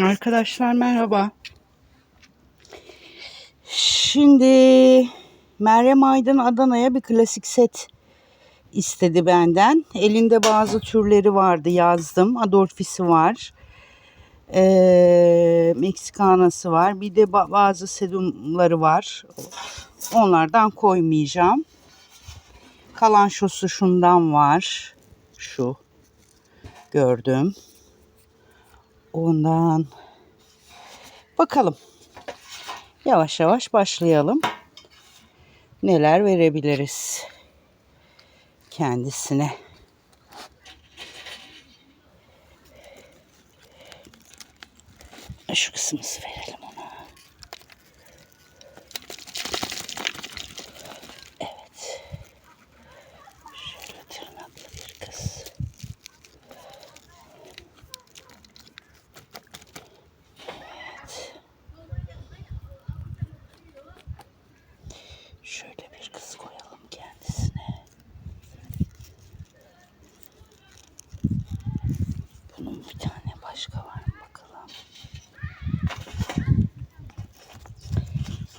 Arkadaşlar merhaba. Şimdi Meryem Aydın Adana'ya bir klasik set istedi benden. Elinde bazı türleri vardı yazdım. Adolfisi var. Ee, Meksikanası var. Bir de ba- bazı sedumları var. Onlardan koymayacağım. Kalan şosu şundan var. Şu. Gördüm. Ondan bakalım. Yavaş yavaş başlayalım. Neler verebiliriz kendisine. Şu kısmımızı verelim ona. Evet. Şöyle tırnaklı bir kız. Şöyle bir kız koyalım kendisine. Bunun bir tane başka var mı bakalım.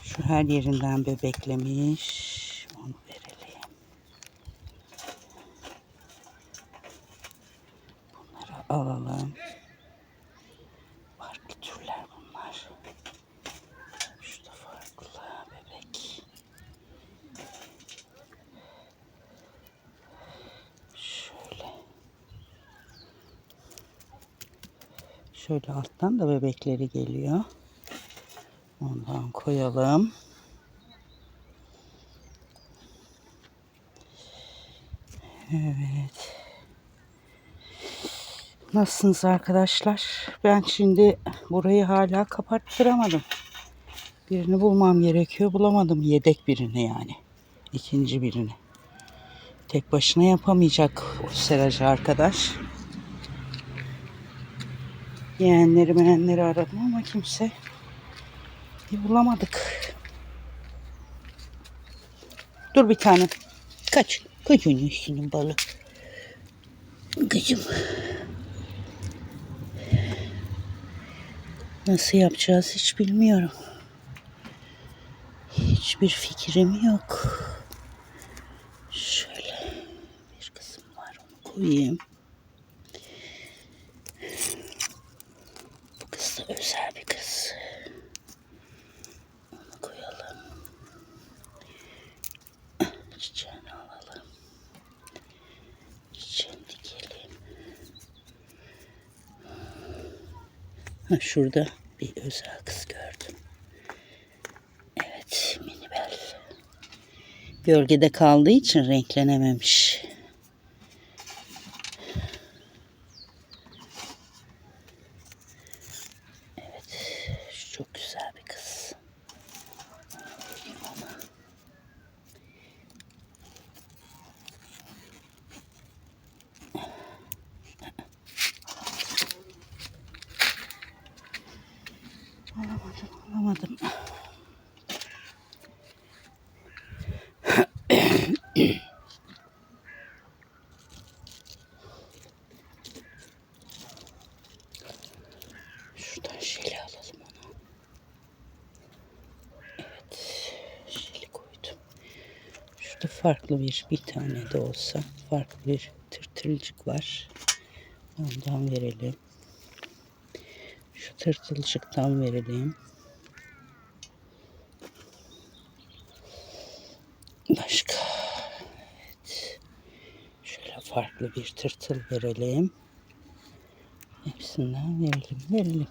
Şu her yerinden bebeklemiş. Onu verelim. Bunları alalım. Farklı türler bunlar. Şu da farklı bebek. Şöyle. Şöyle alttan da bebekleri geliyor. Ondan koyalım. Evet. Nasılsınız arkadaşlar? Ben şimdi burayı hala kapattıramadım. Birini bulmam gerekiyor. Bulamadım yedek birini yani. İkinci birini. Tek başına yapamayacak o seracı arkadaş. Yeğenleri meğenleri aradım ama kimse bir bulamadık. Dur bir tane. Kaç. Onun üstünün balı. Kızım. Nasıl yapacağız hiç bilmiyorum. Hiçbir fikrim yok. Şöyle bir kısım var onu koyayım. Bu kız da özel bir kız. Onu koyalım. Çiçeğini alalım. Çiçeğini dikelim. Ha, şurada bir özel kız gördüm. Evet, minibel. Gölgede kaldığı için renklenememiş. Evet, şu çok güzel bir kız. Alayım onu. Alamadım, alamadım. Şuradan şeli alalım onu. Evet, şeli koydum. Şurada farklı bir, bir tane de olsa farklı bir tırtılcık var. Ondan verelim. Şu tırtılcıktan verelim. Başka. Evet. Şöyle farklı bir tırtıl verelim. Hepsinden verelim. Verelim.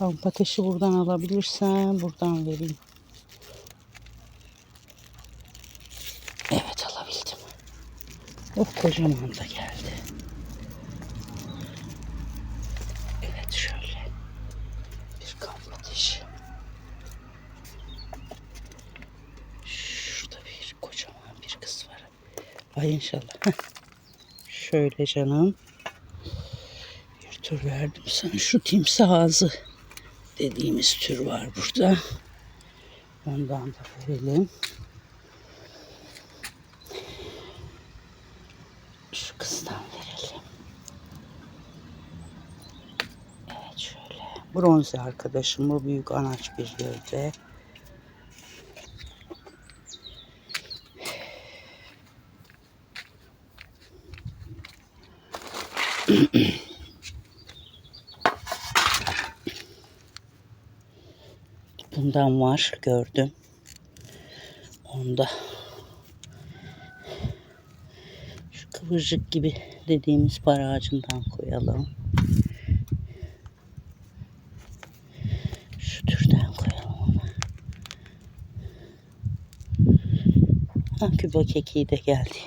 Kamp ateşi buradan alabilirsem buradan vereyim. Evet alabildim. Oh kocaman da geldi. Evet şöyle. Bir kamp ateşi. Şurada bir kocaman bir kız var. Ay inşallah. Şöyle canım. Bir tür verdim sana. Şu timsah ağzı dediğimiz tür var burada. Ondan da verelim. Şu kızdan verelim. Evet şöyle. Bronze arkadaşım bu büyük anaç bir gövde. Bundan var gördüm. Onda şu kıvırcık gibi dediğimiz para ağacından koyalım. Şu türden koyalım onu. Ha, küba kekiği de geldi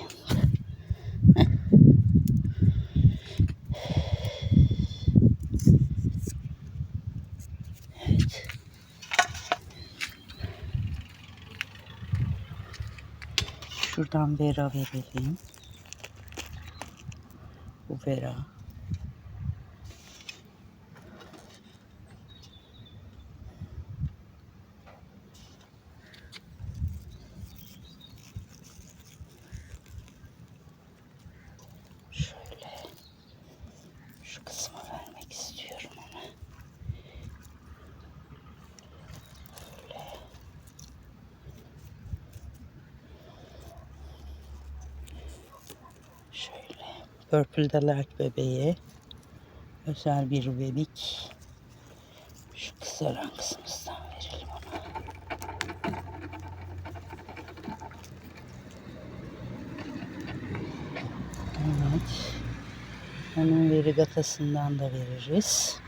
Şuradan Vera verelim. Bu Vera. Şöyle şu kısma vermek istiyorum ona. Böyle. Şöyle. Purple Delight bebeği. Özel bir bebek. Şu kısaran kısmımızdan verelim ona. Evet. Onun verigatasından da veririz.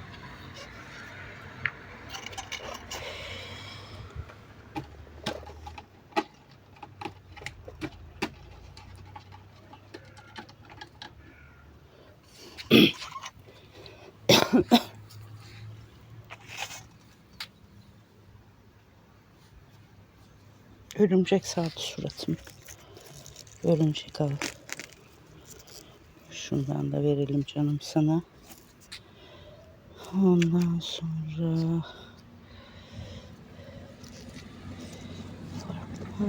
Örümcek sardı suratımı. Örümcek avı. Şundan da verelim canım sana. Ondan sonra farklı?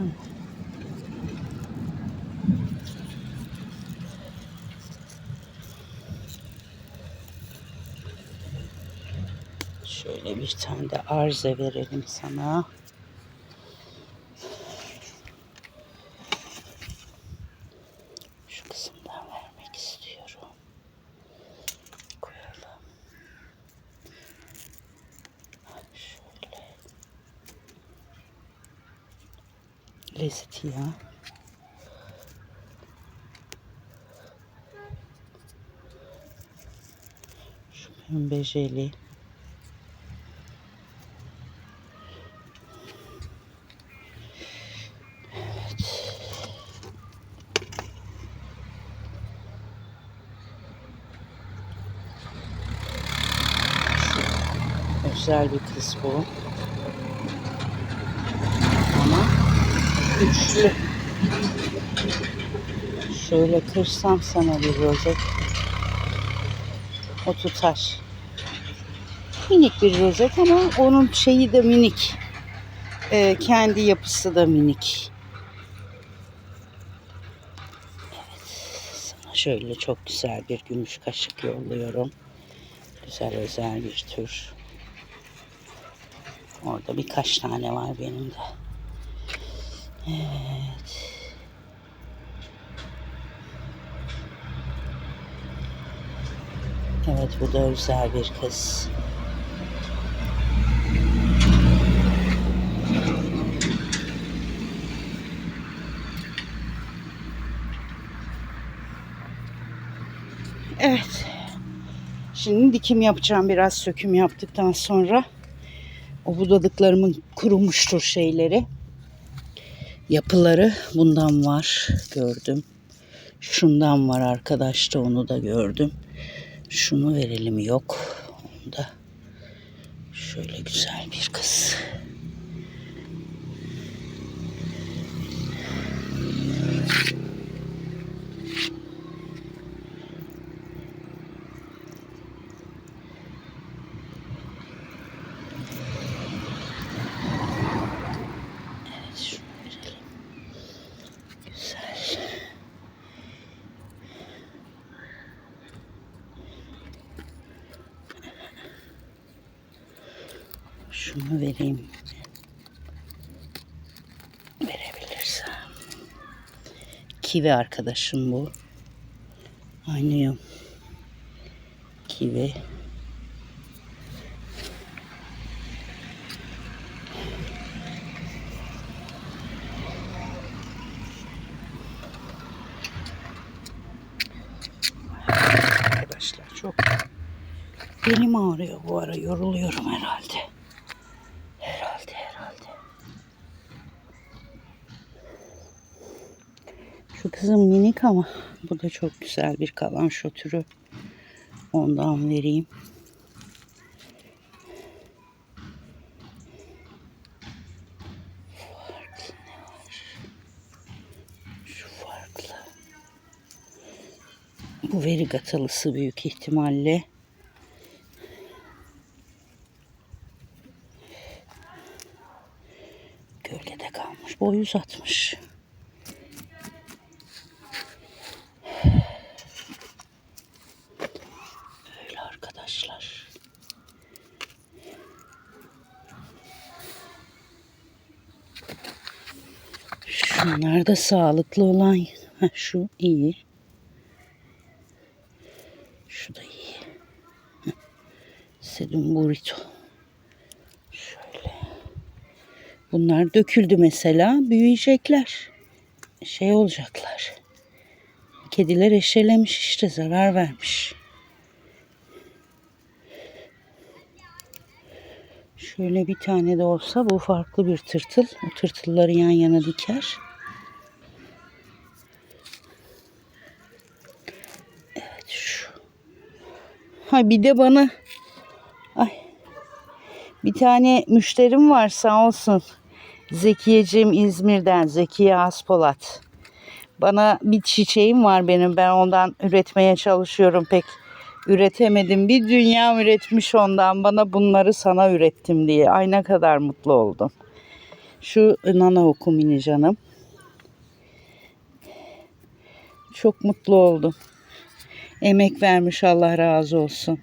Şöyle bir tane de arze verelim sana. Şu kısımdan vermek istiyorum. Koyalım. Şöyle. Lezzeti ya. Şu pembe jeli. Özel bir kız bu. Ama güçlü. Şöyle kırsam sana bir rozet. O tutar. Minik bir rozet ama onun şeyi de minik. Ee, kendi yapısı da minik. Evet, sana şöyle çok güzel bir gümüş kaşık yolluyorum. Güzel özel bir tür. Orada birkaç tane var benim de. Evet. Evet bu da özel bir kız. Evet. Şimdi dikim yapacağım biraz söküm yaptıktan sonra. O budadıklarımın kurumuştur şeyleri. Yapıları bundan var gördüm. Şundan var arkadaşta onu da gördüm. Şunu verelim yok. Onu da şöyle güzel bir kız. you Kivi arkadaşım bu. Aynıyım. Kivi. Arkadaşlar çok belim ağrıyor bu ara yoruluyorum. Herhalde herhalde. Şu kızım minik ama bu da çok güzel bir kalan şu türü. Ondan vereyim. Bu verigatalısı büyük ihtimalle. Gölgede kalmış. Boy uzatmış. Böyle arkadaşlar. Şunlar da sağlıklı olan. Heh, şu iyi. Şu da iyi. Sedum burrito. Şöyle. Bunlar döküldü mesela. Büyüyecekler. Şey olacaklar. Kediler eşelemiş işte zarar vermiş. Şöyle bir tane de olsa bu farklı bir tırtıl. O tırtılları yan yana diker. Ha bir de bana ay bir tane müşterim var sağ olsun. Zekiyeciğim İzmir'den Zekiye Aspolat. Bana bir çiçeğim var benim. Ben ondan üretmeye çalışıyorum. Pek üretemedim. Bir dünya üretmiş ondan. Bana bunları sana ürettim diye. Ay ne kadar mutlu oldum. Şu nana okumini canım. Çok mutlu oldum. Emek vermiş Allah razı olsun.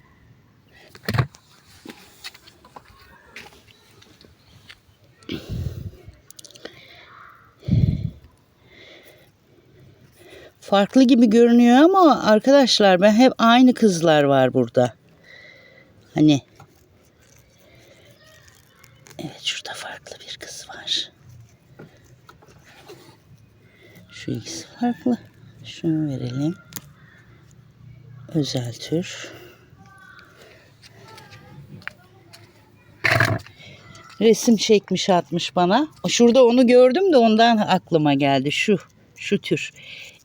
Farklı gibi görünüyor ama arkadaşlar ben hep aynı kızlar var burada. Hani Evet şurada farklı bir kız var. Şu ikisi farklı. Şunu verelim. Özel tür. Resim çekmiş atmış bana. Şurada onu gördüm de ondan aklıma geldi. Şu şu tür.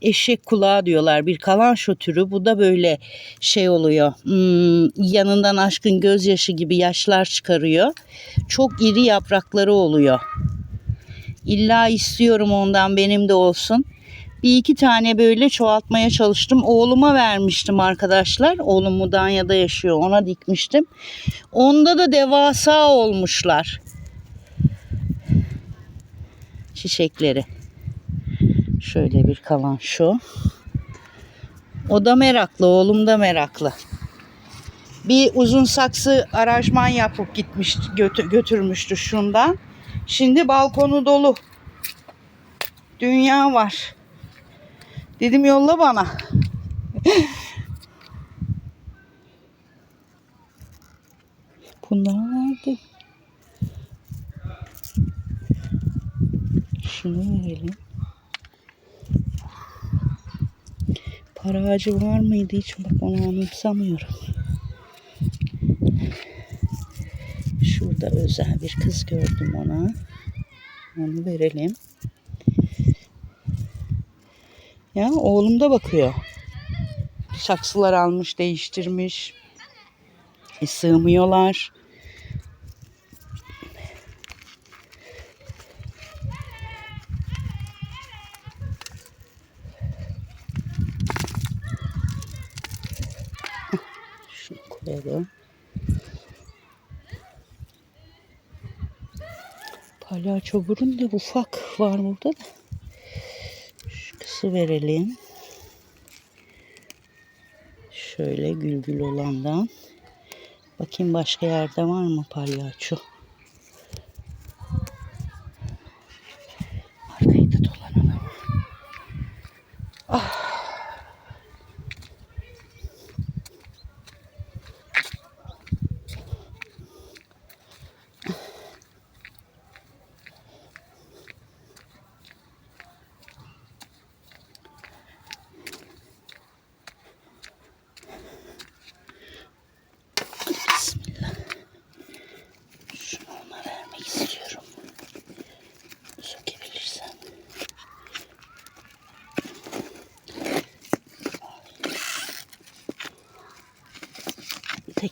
Eşek kulağı diyorlar. Bir kalan şu türü. Bu da böyle şey oluyor. Hmm, yanından aşkın gözyaşı gibi yaşlar çıkarıyor. Çok iri yaprakları oluyor. İlla istiyorum ondan benim de olsun. Bir iki tane böyle çoğaltmaya çalıştım. Oğluma vermiştim arkadaşlar. Oğlum Mudanya'da yaşıyor. Ona dikmiştim. Onda da devasa olmuşlar. Çiçekleri. Şöyle bir kalan şu. O da meraklı. Oğlum da meraklı. Bir uzun saksı aranjman yapıp gitmiş götü- götürmüştü şundan. Şimdi balkonu dolu. Dünya var. Dedim yolla bana. Bundan verdi. Şunu verelim. Para ağacı var mıydı hiç bak onu anımsamıyorum. Şurada özel bir kız gördüm ona. Onu verelim. Ya oğlum da bakıyor. Saksılar almış, değiştirmiş. E, sığmıyorlar. Şunu koyalım. Palyaço burun da ufak var burada da. Kısı verelim. Şöyle gül gül olandan. Bakayım başka yerde var mı palyaço?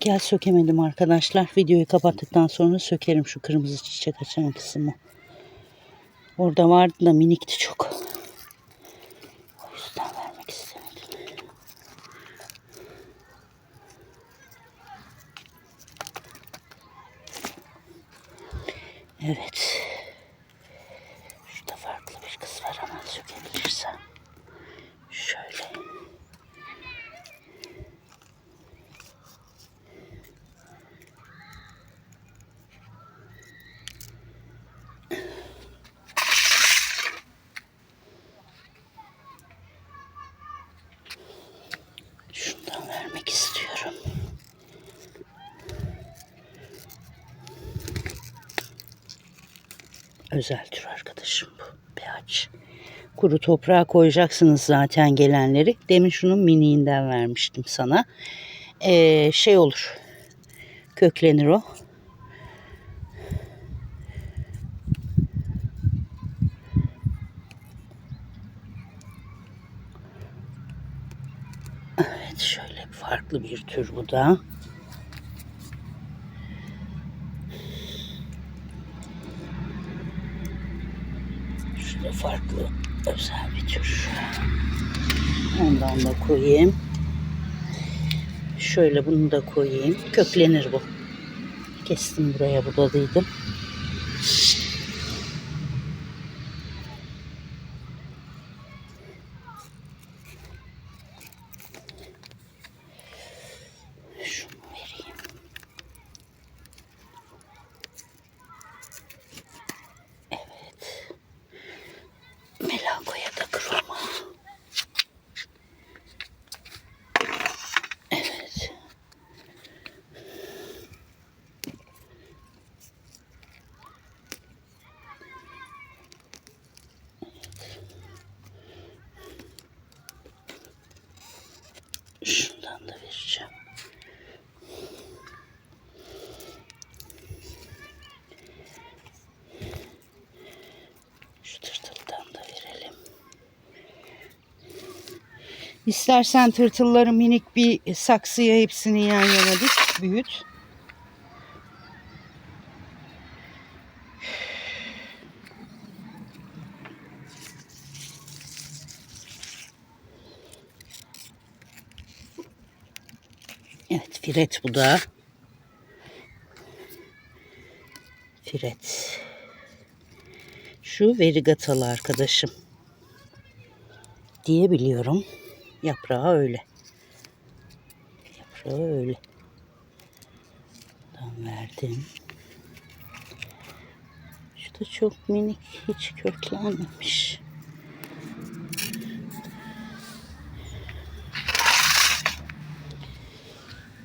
Tekel sökemedim arkadaşlar. Videoyu kapattıktan sonra sökerim şu kırmızı çiçek açan kısmı. Orada vardı da minikti çok. O yüzden vermek istemedim. Evet. Şurada farklı bir kız var ama sökebilirsem. Şöyle. Şundan vermek istiyorum. Özel tür arkadaşım bu. Beaç. Kuru toprağa koyacaksınız zaten gelenleri. Demin şunun miniğinden vermiştim sana. Ee, şey olur. Köklenir o. Evet şöyle farklı bir tür bu da. Şu farklı özel bir tür. Ondan da koyayım. Şöyle bunu da koyayım. Köklenir bu. Kestim buraya budadıydım. Şunu vereyim. Evet. Melankoya da kroma. Evet. Şundan da vereceğim. Şu tırtıldan da verelim. İstersen tırtılları minik bir saksıya hepsini yan yana dik, büyüt. Evet, firet bu da. Firet. Şu verigatalı arkadaşım. Diye biliyorum. Yaprağı öyle. Yaprağı öyle. Tam verdim. Şu da çok minik. Hiç köklenmemiş.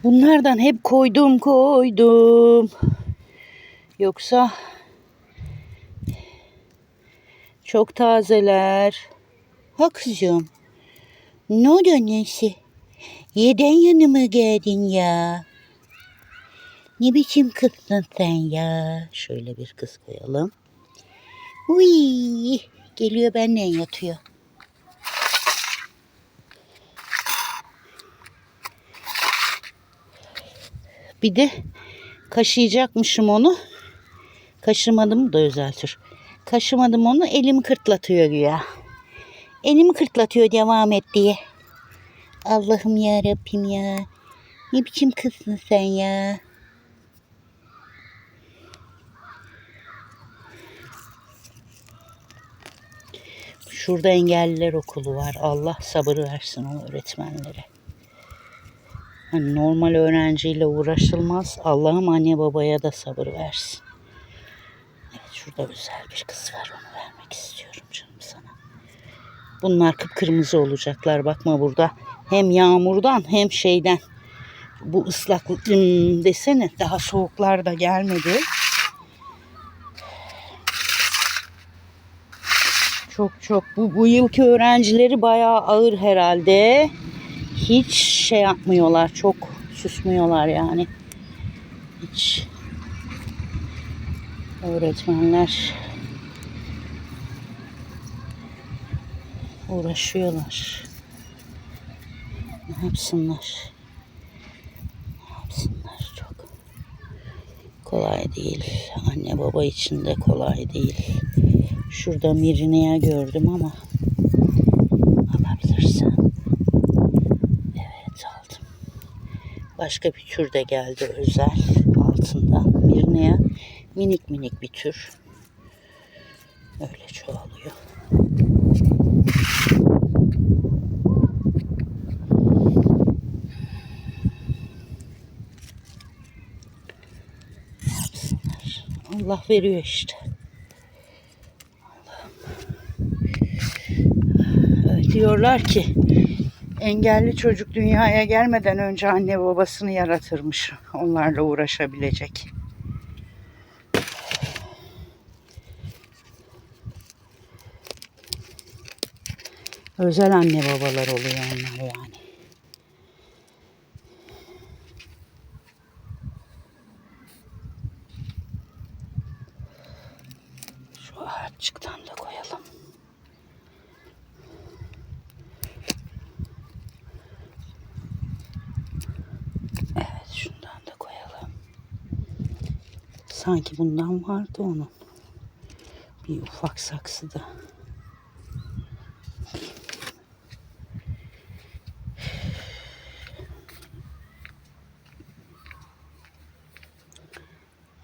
Bunlardan hep koydum koydum. Yoksa çok tazeler. Ha kızım. Ne oldu annesi? Yeden yanıma geldin ya. Ne biçim kızsın sen ya? Şöyle bir kız koyalım. Uy, geliyor benimle yatıyor. Bir de kaşıyacakmışım onu. Kaşımadım da özel tür. Kaşımadım onu elimi kırtlatıyor güya. Elimi kırtlatıyor devam et diye. Allah'ım ya Rabbim ya. Ne biçim kızsın sen ya. Şurada engelliler okulu var. Allah sabır versin o öğretmenlere. Hani normal öğrenciyle uğraşılmaz. Allah'ım anne babaya da sabır versin. Evet şurada güzel bir kız var. Onu vermek istiyorum canım sana. Bunlar kıpkırmızı olacaklar. Bakma burada. Hem yağmurdan hem şeyden. Bu ıslaklık hmm, desene daha soğuklar da gelmedi. Çok çok bu, bu yılki öğrencileri bayağı ağır herhalde. Hiç şey yapmıyorlar. Çok susmuyorlar yani. Hiç. Öğretmenler uğraşıyorlar. Ne yapsınlar? Ne yapsınlar? Kolay değil. Anne baba için de kolay değil. Şurada Mirine'ye gördüm ama alabilirsem. Evet aldım. Başka bir tür de geldi özel altında. Mirine'ye minik minik bir tür. Öyle çoğalıyor. Yapsınlar. Allah veriyor işte. Allah'ım. Diyorlar ki engelli çocuk dünyaya gelmeden önce anne babasını yaratırmış. Onlarla uğraşabilecek. Özel anne babalar oluyor onlar yani. Şu ağaççıktan da koyalım. Evet şundan da koyalım. Sanki bundan vardı onun. Bir ufak saksıda.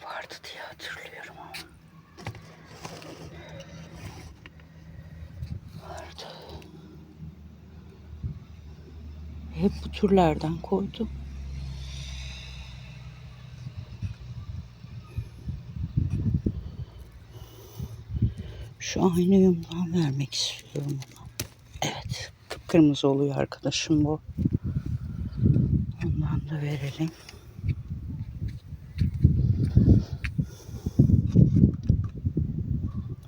Vardı diye hatırlıyorum ama. Vardı. Hep bu türlerden koydum. Şu aynı yumdan vermek istiyorum. Evet. Kıpkırmızı oluyor arkadaşım bu. Ondan da verelim.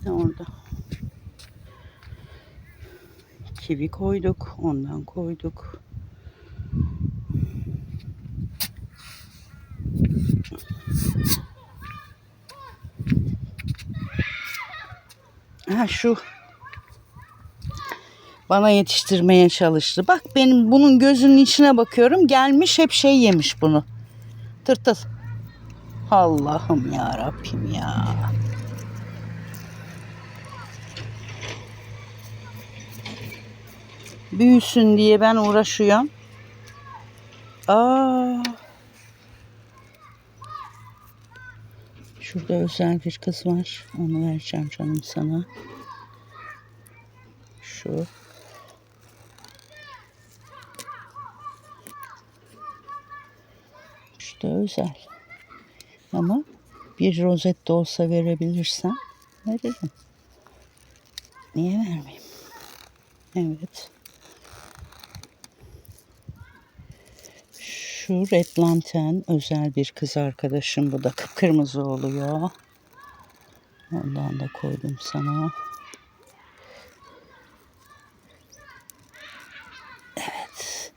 Orada? Kivi koyduk. Ondan koyduk. Ha şu bana yetiştirmeye çalıştı. Bak benim bunun gözünün içine bakıyorum. Gelmiş hep şey yemiş bunu. Tırtıl. Allah'ım ya Rabbim ya. Büyüsün diye ben uğraşıyorum. Aa. Şurada özel bir kız var. Onu vereceğim canım sana. Şu. İşte özel. Ama bir rozet de olsa verebilirsem veririm. Niye vermeyeyim? Evet. Şu Red Lantern özel bir kız arkadaşım. Bu da kıpkırmızı oluyor. Ondan da koydum sana. Evet.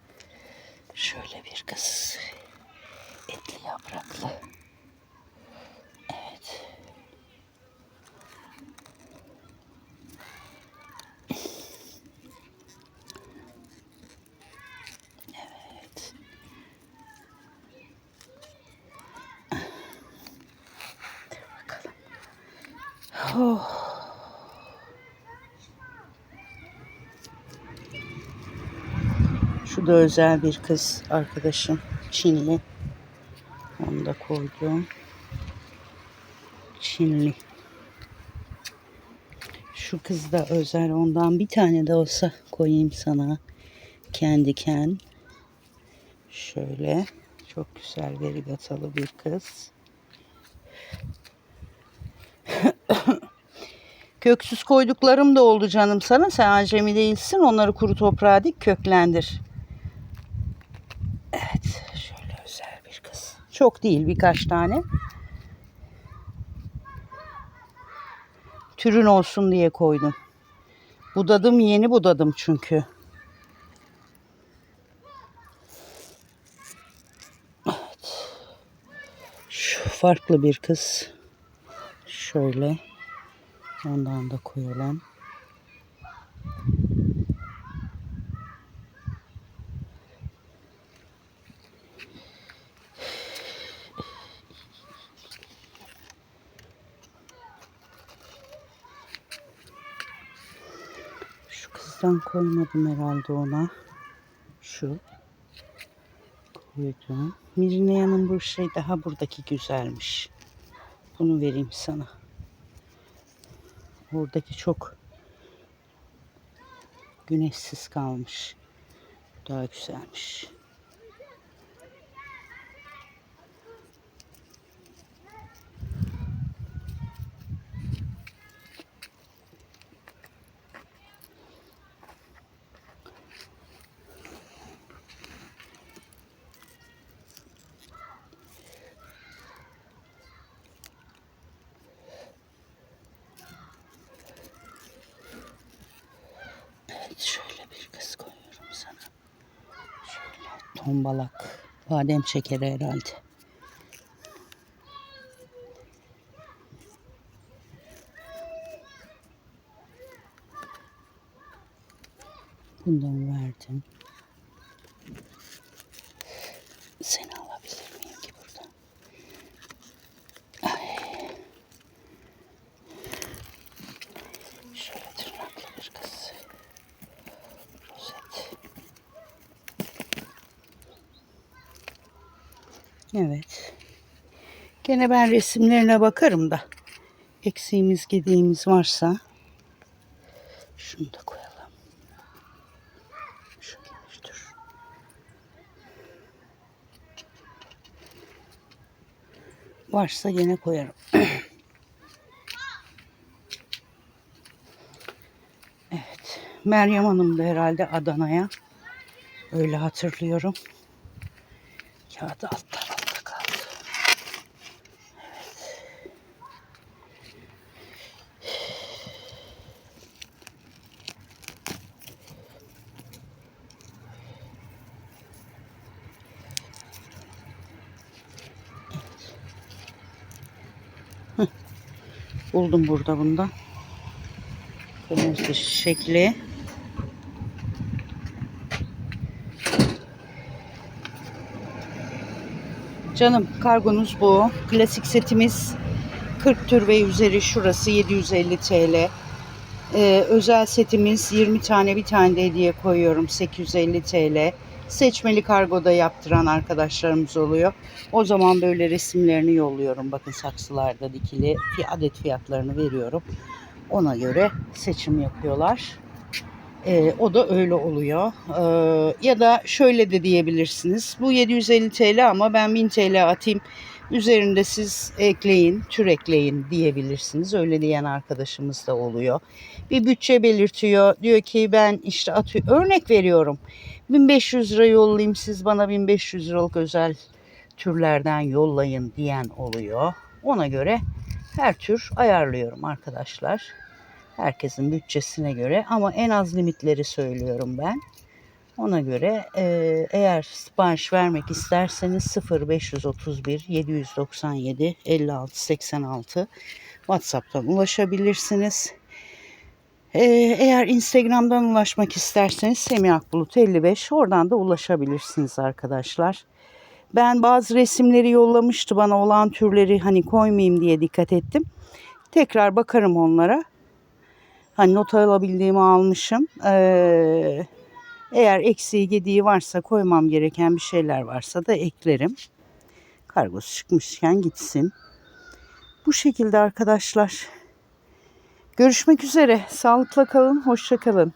Şöyle bir kız. Etli yapraklı. Evet. Evet. Dur bakalım. Oh. Şu da özel bir kız arkadaşım. Çinli. Onu da koydum. Çinli. Şu kız da özel ondan bir tane de olsa koyayım sana. Kendi ken. Şöyle. Çok güzel verigatalı bir kız. Köksüz koyduklarım da oldu canım sana. Sen acemi değilsin. Onları kuru toprağa dik köklendir. Evet. Şöyle özel bir kız. Çok değil birkaç tane. Türün olsun diye koydum. Budadım yeni budadım çünkü. Evet. Şu farklı bir kız. Şöyle. Ondan da koyalım. Şu kızdan koymadım herhalde ona. Şu. Koydum. Mirinea'nın bu şey daha buradaki güzelmiş. Bunu vereyim sana. Oradaki çok güneşsiz kalmış. Daha güzelmiş. Evet şöyle bir kız koyuyorum sana. Tombalak. Badem şekeri herhalde. Bundan verdim. Seni alabilir miyim ki buradan? Ay. Şöyle tırnaklı bir kız. Rozet. Evet. Gene ben resimlerine bakarım da. Eksiğimiz gediğimiz varsa şunu da koyalım. Şu geniş dur. Varsa gene koyarım. evet. Meryem Hanım da herhalde Adana'ya. Öyle hatırlıyorum. Kağıdı alt Buldum burada bundan. Kırmızı şekli. Canım kargonuz bu. Klasik setimiz 40 tür ve üzeri şurası 750 TL. Ee, özel setimiz 20 tane bir tane de hediye koyuyorum 850 TL. Seçmeli kargoda yaptıran arkadaşlarımız oluyor. O zaman böyle resimlerini yolluyorum. Bakın saksılarda dikili adet fiyatlarını veriyorum. Ona göre seçim yapıyorlar. Ee, o da öyle oluyor. Ee, ya da şöyle de diyebilirsiniz. Bu 750 TL ama ben 1000 TL atayım. Üzerinde siz ekleyin, tür ekleyin diyebilirsiniz. Öyle diyen arkadaşımız da oluyor. Bir bütçe belirtiyor. Diyor ki ben işte atıyor. Örnek veriyorum. 1500 lira yollayayım siz bana 1500 liralık özel türlerden yollayın diyen oluyor. Ona göre her tür ayarlıyorum arkadaşlar. Herkesin bütçesine göre ama en az limitleri söylüyorum ben. Ona göre e, eğer sipariş vermek isterseniz 0531 797 56 86 WhatsApp'tan ulaşabilirsiniz. E, eğer Instagram'dan ulaşmak isterseniz Semih Akbulut 55 oradan da ulaşabilirsiniz arkadaşlar. Ben bazı resimleri yollamıştı bana olan türleri hani koymayayım diye dikkat ettim. Tekrar bakarım onlara. Hani not alabildiğimi almışım. Ee, eğer eksiği gediği varsa koymam gereken bir şeyler varsa da eklerim. Kargosu çıkmışken gitsin. Bu şekilde arkadaşlar. Görüşmek üzere. Sağlıkla kalın. Hoşça kalın.